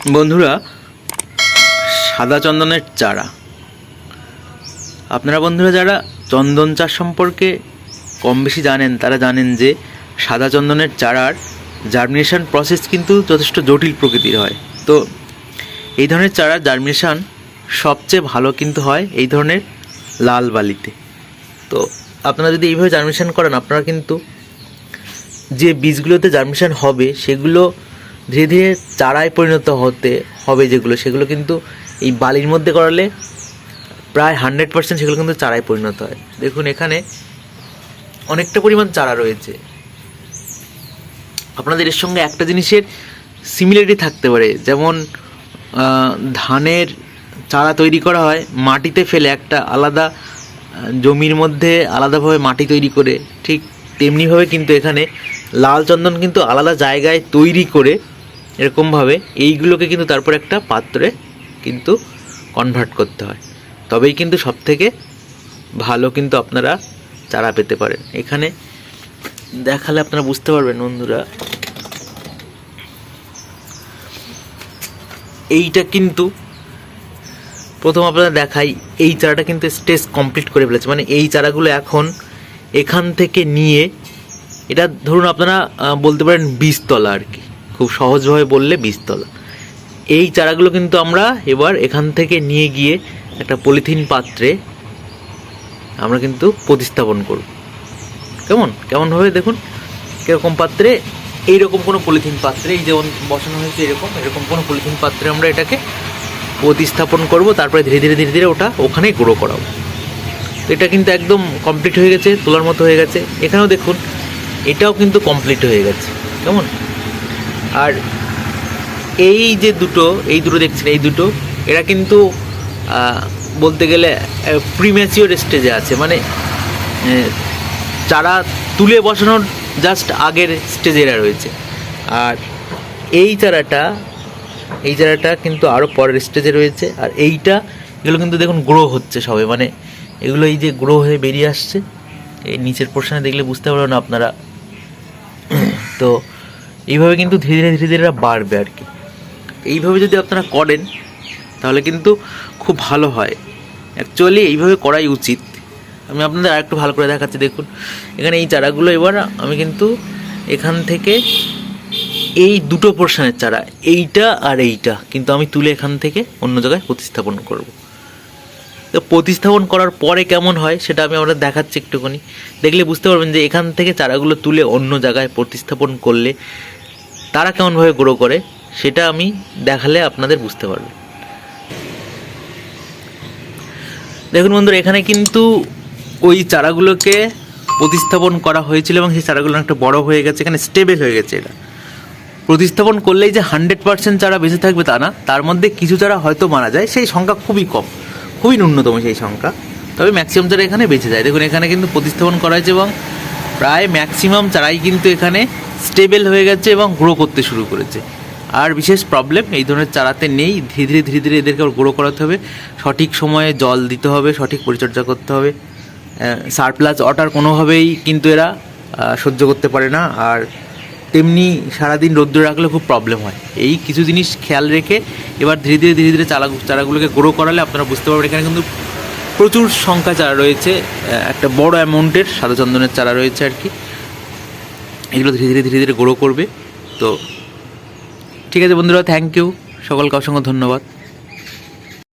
বন্ধুরা, সাদা চন্দনের চারা। আপনারা বন্ধুরা যারা চন্দন চাষ সম্পর্কে কম বেশি জানেন, তারা জানেন যে সাদা চন্দনের চারার জার্মিনেশন প্রসেস কিন্তু যথেষ্ট জটিল প্রকৃতির হয়। তো এই ধরনের চারার জার্মিনেশন সবচেয়ে ভালো কিন্তু হয় এই ধরনের লাল বালিতে। তো আপনারা যদি এইভাবে জার্মিনেশন করেন, আপনারা কিন্তু যে বীজগুলোতে জার্মিনেশন হবে, সেগুলো ধীরে ধীরে চারায় পরিণত হতে হবে যেগুলো, সেগুলো কিন্তু এই বালির মধ্যে করালে প্রায় হান্ড্রেড পার্সেন্ট সেগুলো কিন্তু চারায় পরিণত হয়। দেখুন, এখানে অনেকটা পরিমাণ চারা রয়েছে। আপনাদের এর সঙ্গে একটা জিনিসের সিমিলারিটি থাকতে পারে। যেমন ধানের চারা তৈরি করা হয় মাটিতে ফেলে একটা আলাদা জমির মধ্যে আলাদাভাবে মাটি তৈরি করে, ঠিক তেমনিভাবে কিন্তু এখানে লাল চন্দন কিন্তু আলাদা জায়গায় তৈরি করে এরকমভাবে এইগুলোকে কিন্তু তারপর একটা পাত্রে কিন্তু কনভার্ট করতে হয়। তবেই কিন্তু সবথেকে ভালো কিন্তু আপনারা চারা পেতে পারেন। এখানে দেখালে আপনারা বুঝতে পারবেন বন্ধুরা। এইটা কিন্তু প্রথম আপনারা দেখাই, এই চারাটা কিন্তু স্টেজ কমপ্লিট করে ফেলেছে। মানে এই চারাগুলো এখন এখান থেকে নিয়ে, এটা ধরুন আপনারা বলতে পারেন বীজতলা আর কি। খুব সহজভাবে বললে বীজতলা এই চারাগুলো কিন্তু আমরা এবার এখান থেকে নিয়ে গিয়ে একটা পলিথিন পাত্রে আমরা কিন্তু প্রতিস্থাপন করব। কেমন? কেমনভাবে দেখুন? কীরকম পাত্রে? এইরকম কোনো পলিথিন পাত্রে, এই যেমন বসানো হয়েছে এরকম এরকম কোনো পলিথিন পাত্রে আমরা এটাকে প্রতিস্থাপন করব, তারপরে ধীরে ধীরে ধীরে ধীরে ওটা ওখানেই গ্রো করাবো। এটা কিন্তু একদম কমপ্লিট হয়ে গেছে, তোলার মতো হয়ে গেছে। এখানেও দেখুন, এটাও কিন্তু কমপ্লিট হয়ে গেছে। কেমন? আর এই যে দুটো, এই দুটো দেখছেন, এই দুটো, এরা কিন্তু বলতে গেলে প্রিম্যাচিওর স্টেজে আছে। মানে চারা তুলে বসানোর জাস্ট আগের স্টেজে এরা রয়েছে। আর এই চারাটা এই চারাটা কিন্তু আরও পরের স্টেজে রয়েছে। আর এইটা, এগুলো কিন্তু দেখুন গ্রো হচ্ছে সবে। মানে এগুলো এই যে গ্রো হয়ে বেরিয়ে আসছে, এই নিচের পোর্শনে দেখলে বুঝতে পারবেন আপনারা। তো এইভাবে কিন্তু ধীরে ধীরে ধীরে ধীরে বাড়বে আর কি। এইভাবে যদি আপনারা করেন, তাহলে কিন্তু খুব ভালো হয়। অ্যাকচুয়ালি এইভাবে করাই উচিত। আমি আপনাদের আরেকটু ভালো করে দেখাচ্ছি, দেখুন। এখানে এই চারাগুলো এবার আমি কিন্তু এখান থেকে এই দুটো পোর্শনের চারা, এইটা আর এইটা কিন্তু আমি তুলে এখান থেকে অন্য জায়গায় প্রতিস্থাপন করব। তো প্রতিস্থাপন করার পরে কেমন হয় সেটা আমি আপনাদের দেখাচ্ছি একটুখানি। দেখলে বুঝতে পারবেন যে এখান থেকে চারাগুলো তুলে অন্য জায়গায় প্রতিস্থাপন করলে তারা কেমনভাবে গ্রো করে, সেটা আমি দেখালে আপনাদের বুঝতে পারবেন। দেখুন বন্ধুরা, এখানে কিন্তু ওই চারাগুলোকে প্রতিস্থাপন করা হয়েছিল এবং সেই চারাগুলো একটা বড় হয়ে গেছে, এখানে স্টেবল হয়ে গেছে এটা প্রতিস্থাপন করলেই যে হান্ড্রেড পার্সেন্ট চারা বেঁচে থাকবে তা না, তার মধ্যে কিছু চারা হয়তো মারা যায়, সেই সংখ্যা খুবই কম। খুবই ন্যূনতম সেই সংখ্যা। তবে ম্যাক্সিমাম চারা এখানে বেঁচে যায়। দেখুন, এখানে কিন্তু প্রতিস্থাপন করা হয়েছে এবং প্রায় ম্যাক্সিমাম চারাই কিন্তু এখানে স্টেবল হয়ে গেছে এবং গ্রো করতে শুরু করেছে। আর বিশেষ প্রবলেম এই ধরনের চারাতে নেই। ধীরে ধীরে ধীরে ধীরে এদেরকে গ্রো করাতে হবে। সঠিক সময়ে জল দিতে হবে, সঠিক পরিচর্যা করতে হবে। সারপ্লাস ওয়াটার কোনোভাবেই কিন্তু এরা সহ্য করতে পারে না। আর তেমনি সারাদিন রোদ্র রাখলে খুব প্রবলেম হয়। এই কিছু জিনিস খেয়াল রেখে এবার ধীরে ধীরে ধীরে ধীরে চারা চারাগুলোকে গ্রো করালে আপনারা বুঝতে পারবেন এখানে কিন্তু প্রচুর সংখ্যা চারা রয়েছে একটা বড় অ্যামাউন্টের সাদা চন্দনের চারা রয়েছে আর কি। এগুলো ধীরে ধীরে ধীরে ধীরে গ্রো করবে। তো ঠিক আছে বন্ধুরা থ্যাংক ইউ সকলকে অসংখ্য ধন্যবাদ।